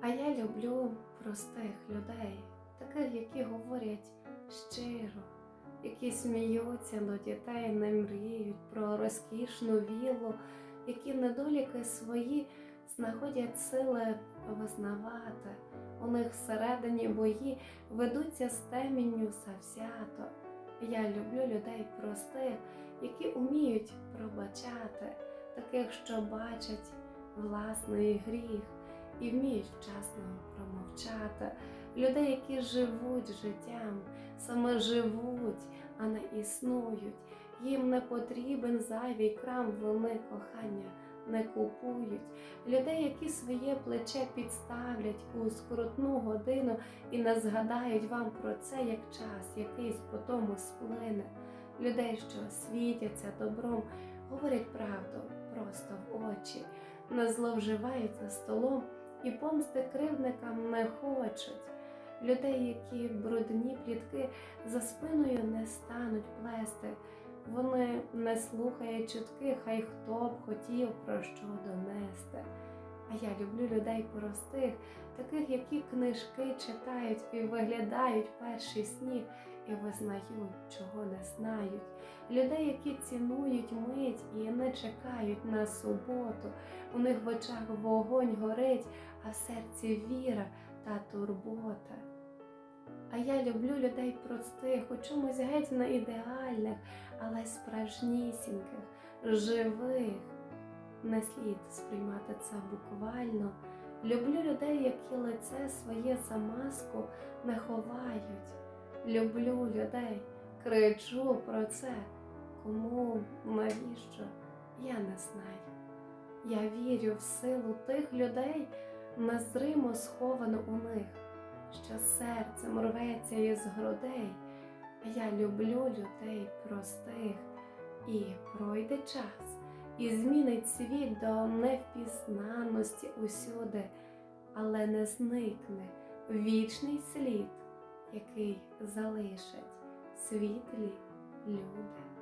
А я люблю простих людей, таких, які говорять щиро, які сміються до дітей, не мріють про розкішну віллу, які недоліки свої знаходять сили визнавати. У них всередині бої ведуться з темінню завзято. Я люблю людей простих, які уміють пробачати, таких, що бачать власний гріх і вміють вчасно промовчати. Людей, які живуть життям, саме живуть, а не існують. Їм не потрібен зайвий крам, вони кохання не купують. Людей, які своє плече підставлять у скрутну годину і не згадають вам про це як час, якийсь по тому сплине. Людей, що світяться добром, говорять правду просто в очі, не зловживають за столом і помсти кривдникам не хочуть. Людей, які брудні плітки за спиною не стануть плести. Вони не слухають чутки, хай хто б хотів про що донести. А я люблю людей простих, таких, які книжки читають і виглядають перший сніг і визнають, чого не знають. Людей, які цінують мить і не чекають на суботу. У них в очах вогонь горить, а в серці віра та турбота. А я люблю людей простих, у чомусь геть не ідеальних, але справжнісіньких, живих. Не слід сприймати це буквально. Люблю людей, які лице своє за маску не ховають. Люблю людей, кричу про це. Кому, навіщо, я не знаю. Я вірю в силу тих людей, незримо сховано у них, що серцем рветься із грудей. Я люблю людей простих, і пройде час, і змінить світ до невпізнаності усюди, але не зникне вічний слід, який залишать світлі люди.